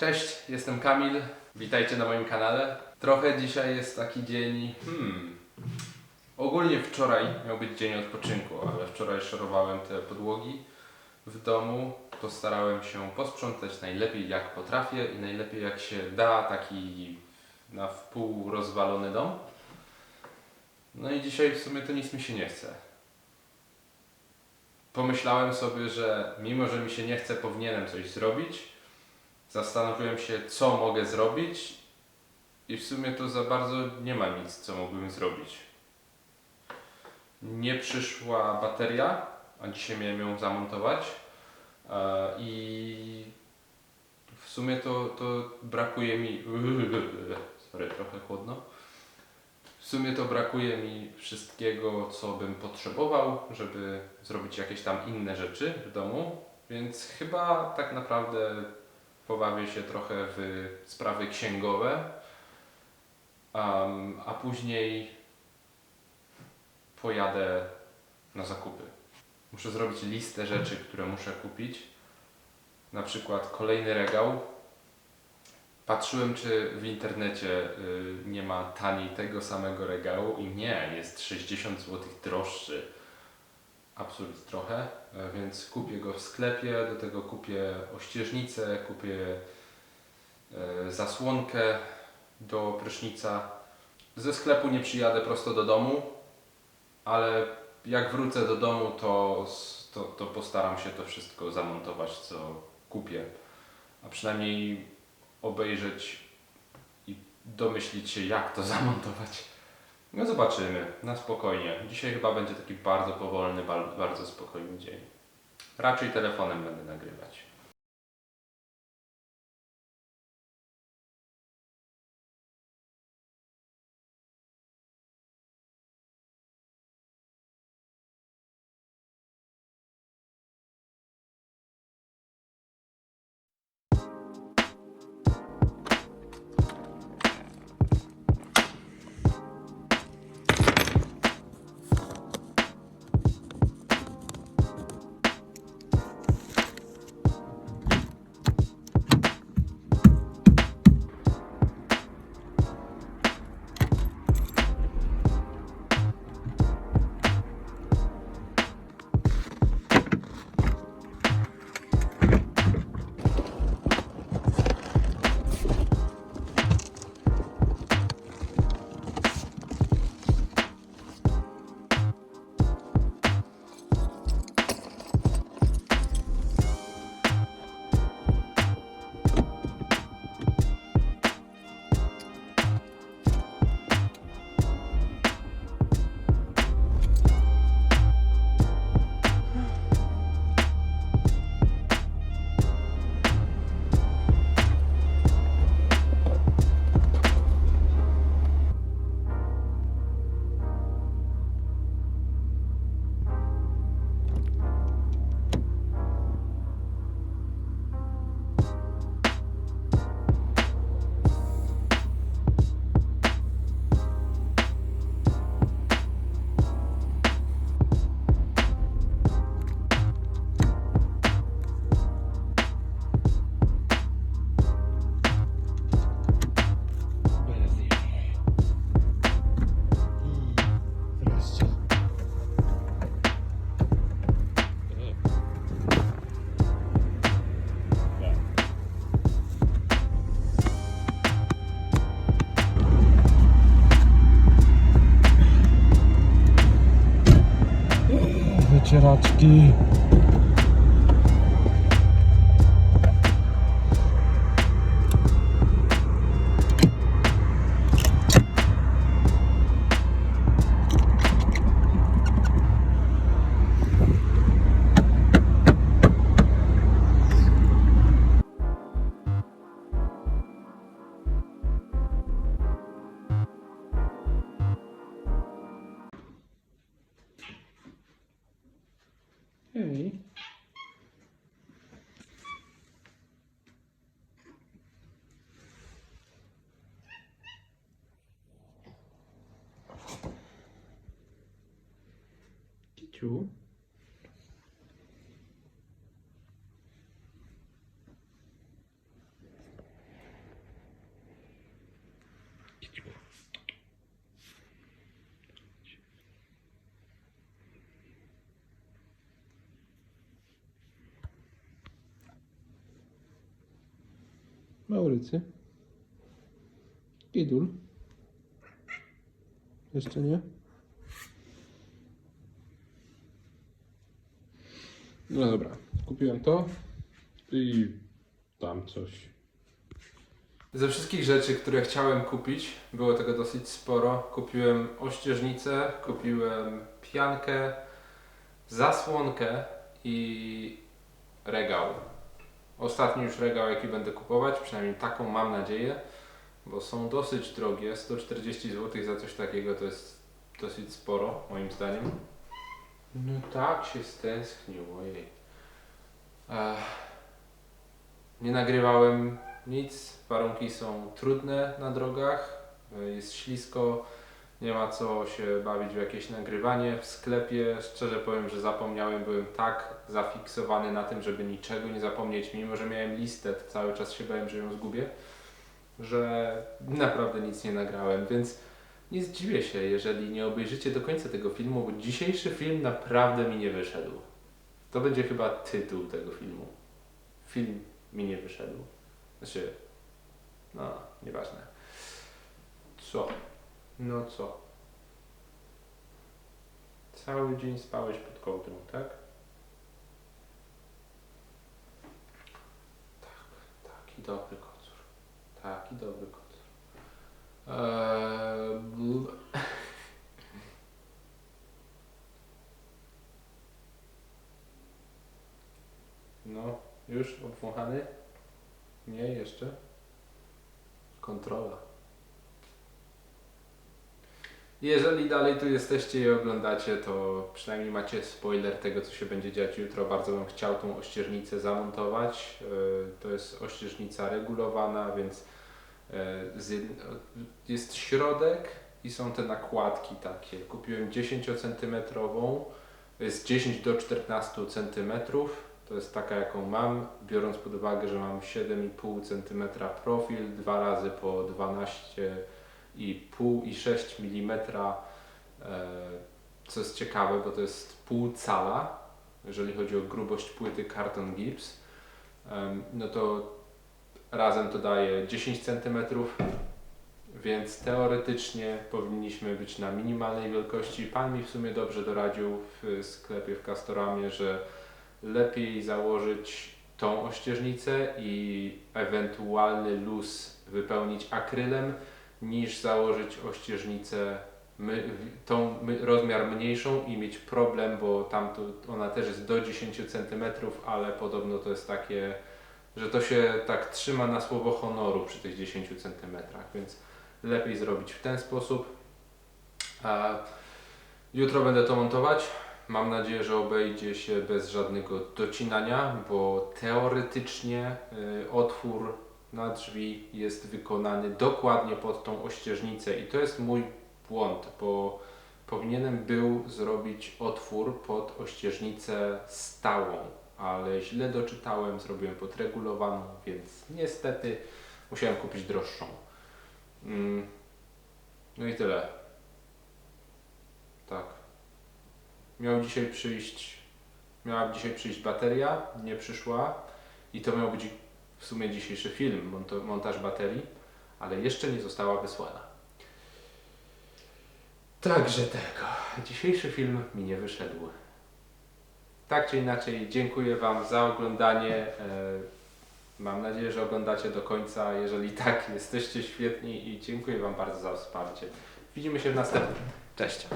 Cześć, jestem Kamil. Witajcie na moim kanale. Trochę dzisiaj jest taki dzień. Hmm. Ogólnie wczoraj miał być dzień odpoczynku, ale wczoraj szorowałem te podłogi w domu. Postarałem się posprzątać najlepiej jak potrafię i najlepiej jak się da, taki na wpół rozwalony dom. No i dzisiaj w sumie to nic mi się nie chce. Pomyślałem sobie, że mimo, że mi się nie chce, powinienem coś zrobić. Zastanowiłem się, co mogę zrobić, i w sumie to za bardzo nie ma nic, co mógłbym zrobić. Nie przyszła bateria, a dzisiaj miałem ją zamontować. E, I w sumie to, to brakuje mi. Sorry, trochę chłodno. W sumie to brakuje mi wszystkiego, co bym potrzebował, żeby zrobić jakieś tam inne rzeczy w domu, więc chyba tak naprawdę pobawię się trochę w sprawy księgowe, um, a później pojadę na zakupy. Muszę zrobić listę rzeczy, które muszę kupić. Na przykład kolejny regał. Patrzyłem, czy w internecie y, nie ma taniej tego samego regału i nie, jest 60 zł droższy. Absurd trochę, e, więc kupię go w sklepie, do tego kupię ościeżnicę, kupię e, zasłonkę do prysznica. Ze sklepu nie przyjadę prosto do domu, ale jak wrócę do domu, to, to, to postaram się to wszystko zamontować, co kupię. A przynajmniej obejrzeć i domyślić się, jak to zamontować. No zobaczymy, na spokojnie. Dzisiaj chyba będzie taki bardzo powolny, bardzo spokojny dzień. Raczej telefonem będę nagrywać. Okay. 오케이. 기초. Maurycy. Kidul. Jeszcze nie? No dobra, kupiłem to i tam coś. Ze wszystkich rzeczy, które chciałem kupić, było tego dosyć sporo. Kupiłem ościeżnicę, kupiłem piankę, zasłonkę i regał. Ostatni już regał, jaki będę kupować, przynajmniej taką mam nadzieję, bo są dosyć drogie. 140 zł za coś takiego to jest dosyć sporo, moim zdaniem. No tak się stęsknił, ojej. Ech. Nie nagrywałem nic, warunki są trudne na drogach, jest ślisko, nie ma co się bawić w jakieś nagrywanie w sklepie. Szczerze powiem, że zapomniałem, byłem tak zafiksowany na tym, żeby niczego nie zapomnieć, mimo że miałem listę, to cały czas się bałem, że ją zgubię, że naprawdę nic nie nagrałem, więc nie zdziwię się, jeżeli nie obejrzycie do końca tego filmu, bo dzisiejszy film naprawdę mi nie wyszedł. To będzie chyba tytuł tego filmu. Film mi nie wyszedł. Znaczy, no, nieważne. Co? No co? Cały dzień spałeś pod kołdrą, tak? Tak, taki dobry kocur. Taki dobry kocur. Eee, no, już obwąchany? Nie, jeszcze. Kontrola. Jeżeli dalej tu jesteście i oglądacie, to przynajmniej macie spoiler tego, co się będzie dziać jutro. Bardzo bym chciał tą ościeżnicę zamontować. Yy, To jest ościeżnica regulowana, więc jed- jest środek i są te nakładki takie. Kupiłem 10 cm, jest 10 do 14 cm. To jest taka, jaką mam, biorąc pod uwagę, że mam 7,5 cm profil, dwa razy po 12,5 i 6 mm, e, co jest ciekawe, bo to jest pół cala, jeżeli chodzi o grubość płyty karton Em, no to razem to daje 10 cm, więc teoretycznie powinniśmy być na minimalnej wielkości. Pan mi w sumie dobrze doradził w sklepie w Castoramie, że lepiej założyć tą ościeżnicę i ewentualny luz wypełnić akrylem, niż założyć ościeżnicę my, tą my, rozmiar mniejszą i mieć problem, bo tam to, ona też jest do 10 cm, ale podobno to jest takie, że to się tak trzyma na słowo honoru przy tych 10 cm, więc lepiej zrobić w ten sposób. A jutro będę to montować. Mam nadzieję, że obejdzie się bez żadnego docinania, bo teoretycznie y, otwór na drzwi jest wykonany dokładnie pod tą ościeżnicę i to jest mój błąd, bo powinienem był zrobić otwór pod ościeżnicę stałą, ale źle doczytałem, zrobiłem podregulowaną, więc niestety musiałem kupić droższą. Mm. No i tyle. Tak. Miał dzisiaj przyjść, miała dzisiaj przyjść bateria, nie przyszła i to miał być w sumie dzisiejszy film, montaż baterii, ale jeszcze nie została wysłana. Także tego. Dzisiejszy film mi nie wyszedł. Tak czy inaczej, dziękuję Wam za oglądanie. E, Mam nadzieję, że oglądacie do końca. Jeżeli tak, jesteście świetni i dziękuję Wam bardzo za wsparcie. Widzimy się w następnym. Cześć.